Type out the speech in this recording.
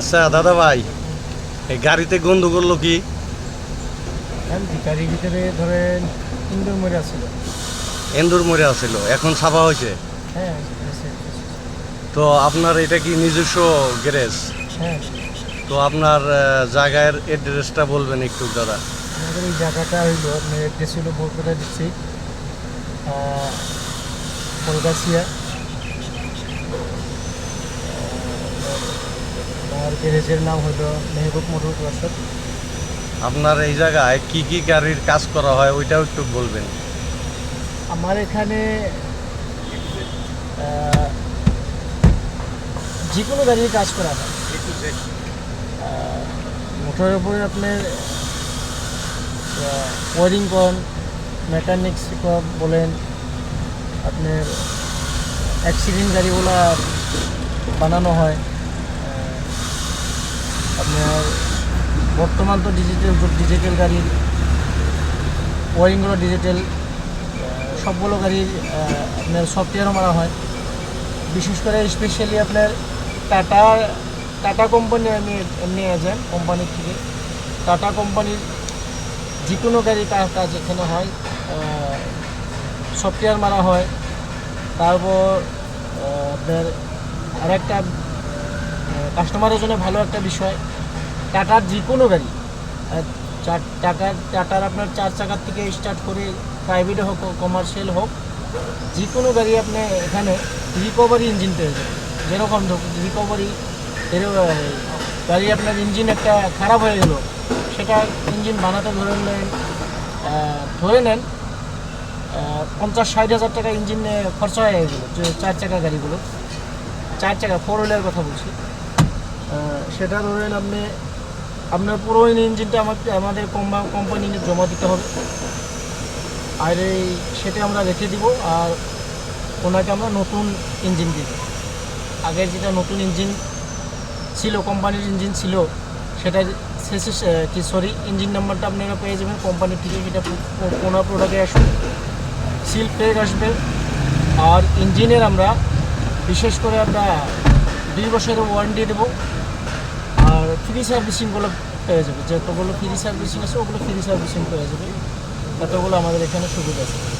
আচ্ছা দাদা ভাই এই গাড়িতে গন্ধ করল কি? গাড়ির ভিতরে ধরেন ইন্দোর মরে আসছিল এন্দুর মরে আসছিল এখন সাফা হয়েছে? হ্যাঁ তো আপনার এটা কি নিজস্ব গ্যারেজ? হ্যাঁ। তো আপনার জায়গার অ্যাড্রেসটা বলবেন একটু দাদা। আমাদের এই জায়গাটা হইল অ্যাড্রেস হলো বরকতা দিচ্ছি কলকাছিয়া। গ্যারেজের নাম হলো মেহবুব মোটর ক্লাসার আপনার এই জায়গায় কি কি গাড়ির কাজ করা হয় ওইটাও একটু বলবেন। আমার এখানে যে কোনো গাড়ির কাজ করা হয়। মোটরের উপরে আপনার ওয়ারিং কন মেকানিক্স বলেন আপনার অ্যাক্সিডেন্ট গাড়িগুলো বানানো হয়। আপনার বর্তমান তো ডিজিটাল ডিজিটাল গাড়ির ওয়ারিংগুলো ডিজিটাল সবগুলো গাড়ির আপনার সফটওয়্যারও মারা হয়। বিশেষ করে স্পেশালি আপনার টাটা টাটা কোম্পানি আমি এমনি এজেন্ট কোম্পানির থেকে। টাটা কোম্পানির যে কোনো গাড়ির কাজ এখানে হয় সফটওয়্যার মারা হয়। তারপর আপনার আরেকটা কাস্টমারের জন্য ভালো একটা বিষয়। টাটার যে কোনো গাড়ি চার টাকার টাটার আপনার চার চাকার থেকে স্টার্ট করে প্রাইভেটে হোক কমার্শিয়াল হোক যে কোনো গাড়ি আপনি এখানে রিকভারি ইঞ্জিন পেয়ে যাবেন। যেরকম রিকভারি গাড়ি আপনার ইঞ্জিন একটা খারাপ হয়ে গেল, সেটা ইঞ্জিন বানাতে ধরে নেন ধরে নেন পঞ্চাশ ষাট হাজার টাকা ইঞ্জিন খরচা হয়ে গেলো চার চাকা গাড়িগুলো। চার চাকা ফোর হুইলার কথা বলছি। সেটা ধরেন আপনি, আপনার পুরো ইঞ্জিনটা আমাকে, আমাদের কোম্পানিকে জমা দিতে হবে। আর এই সেটা আমরা রেখে দিব, আর ওনাকে আমরা নতুন ইঞ্জিন দিব। আগের যেটা নতুন ইঞ্জিন ছিল কোম্পানির ইঞ্জিন ছিল সেটা শেষে কি সরি ইঞ্জিন নাম্বারটা আপনারা পেয়ে যাবেন কোম্পানি থেকে সেটা ওনার প্রোডাক্টে আসবে সিল প্লেট আসবে। আর ইঞ্জিনের আমরা বিশেষ করে আমরা দুই বছরের ওয়ারেন্টি দেবো। ফ্রি সার্ভিসিংগুলো পেয়ে যাবে। যতগুলো ফ্রি সার্ভিসিং আছে, ওগুলো ফ্রি সার্ভিসিং পেয়ে যাবে। এতগুলো আমাদের এখানে সুবিধা আছে।